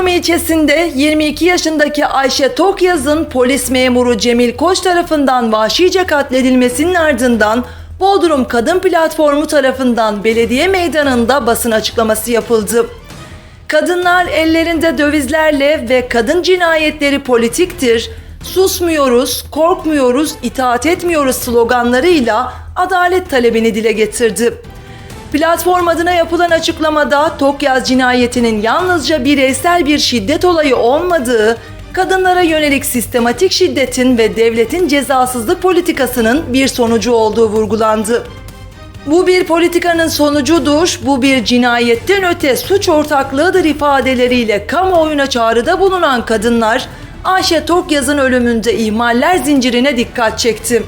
Bodrum ilçesinde 22 yaşındaki Ayşe Tokyaz'ın polis memuru Cemil Koç tarafından vahşice katledilmesinin ardından Bodrum Kadın Platformu tarafından belediye meydanında basın açıklaması yapıldı. Kadınlar ellerinde dövizlerle ve kadın cinayetleri politiktir, susmuyoruz, korkmuyoruz, itaat etmiyoruz sloganlarıyla adalet talebini dile getirdi. Platform adına yapılan açıklamada Tokyaz cinayetinin yalnızca bireysel bir şiddet olayı olmadığı, kadınlara yönelik sistematik şiddetin ve devletin cezasızlık politikasının bir sonucu olduğu vurgulandı. Bu bir politikanın sonucudur, bu bir cinayetten öte suç ortaklığıdır ifadeleriyle kamuoyuna çağrıda bulunan kadınlar, Ayşe Tokyaz'ın ölümünde ihmaller zincirine dikkat çekti.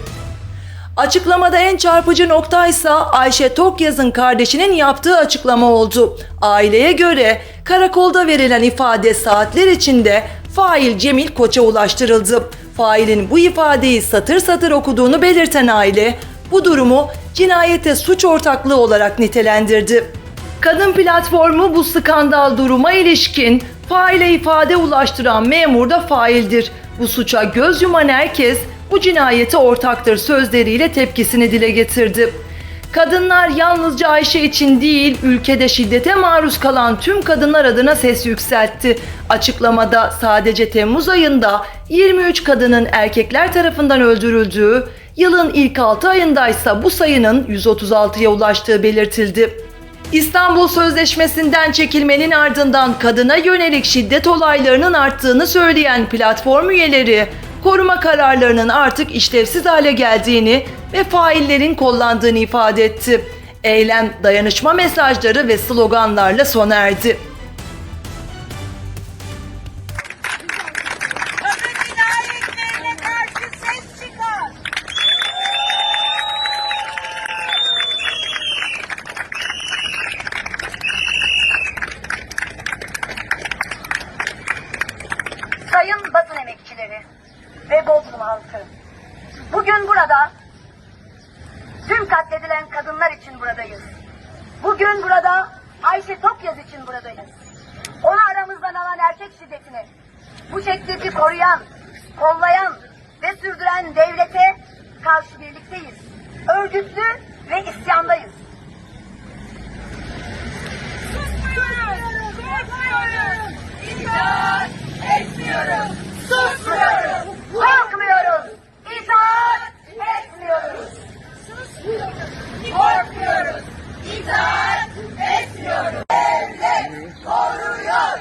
Açıklamada en çarpıcı noktaysa Ayşe Tokyaz'ın kardeşinin yaptığı açıklama oldu. Aileye göre karakolda verilen ifade saatler içinde fail Cemil Koç'a ulaştırıldı. Failin bu ifadeyi satır satır okuduğunu belirten aile bu durumu cinayete suç ortaklığı olarak nitelendirdi. Kadın platformu bu skandal duruma ilişkin faile ifade ulaştıran memur da faildir. Bu suça göz yuman herkes bu cinayete ortaktır sözleriyle tepkisini dile getirdi. Kadınlar yalnızca Ayşe için değil, ülkede şiddete maruz kalan tüm kadınlar adına ses yükseltti. Açıklamada sadece Temmuz ayında 23 kadının erkekler tarafından öldürüldüğü, yılın ilk 6 ayındaysa bu sayının 136'ya ulaştığı belirtildi. İstanbul Sözleşmesi'nden çekilmenin ardından kadına yönelik şiddet olaylarının arttığını söyleyen platform üyeleri, koruma kararlarının artık işlevsiz hale geldiğini ve faillerin kollandığını ifade etti. Eylem, dayanışma mesajları ve sloganlarla sona erdi. Ve Bodrum halkı. Bugün burada tüm katledilen kadınlar için buradayız. Bugün burada Ayşe Tokyaz için buradayız. Onu aramızdan alan erkek şiddetini, bu şiddeti koruyan, kollayan ve sürdüren devlete karşı birlikteyiz. Örgütlü ve isyandayız. Susmuyoruz, korkmuyoruz, itaat etmiyoruz, susmuyoruz, Korkmuyoruz, itaat etmiyoruz. Korkmuyoruz, itaat etmiyoruz. Devlet koruyor.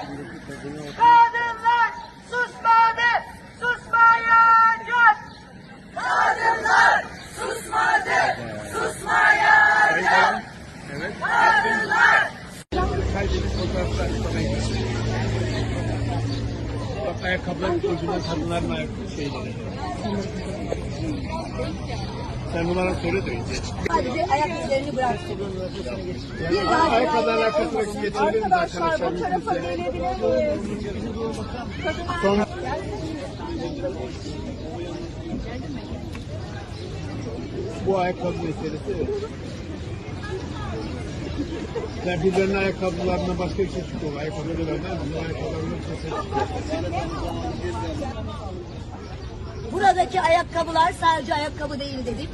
Kadınlar susmadı, susmayacak. Kadınlar susmadı, susmayacak. Kadınlar Kaydedip fotoğraflar istemeye. Bak ayakkabılar kocaman kadınların ayak şeyleri. Sen bunlara soru da. Sadece ayak izlerini bıraksın. Ama ayakkabıların arkasına geçelim de arkadaşlar. Sonra bu ayakkabı meselesi. Yani birilerinin ayakkabılarına başka bir şey çıkıyor. Ayakkabıları vermez. Bunun ayakkabılarına bir şey çıkıyor. Buradaki ayakkabılar sadece ayakkabı değil dedik.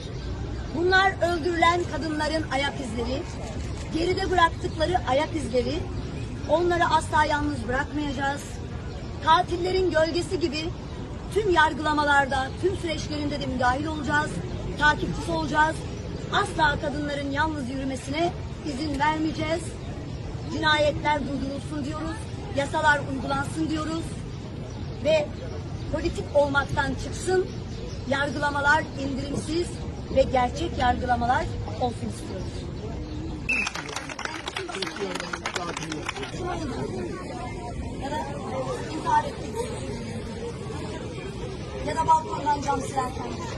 Bunlar öldürülen kadınların ayak izleri, geride bıraktıkları ayak izleri. Onları asla yalnız bırakmayacağız. Katillerin gölgesi gibi tüm yargılamalarda, tüm süreçlerinde de müdahil olacağız. Takipçisi olacağız. Asla kadınların yalnız yürümesine izin vermeyeceğiz. Cinayetler durdurulsun diyoruz. Yasalar uygulansın diyoruz ve politik olmaktan çıksın, yargılamalar indirimsiz ve gerçek yargılamalar olsun istiyoruz. Ya da intihar ettik. Ya da balkondan cam silerken.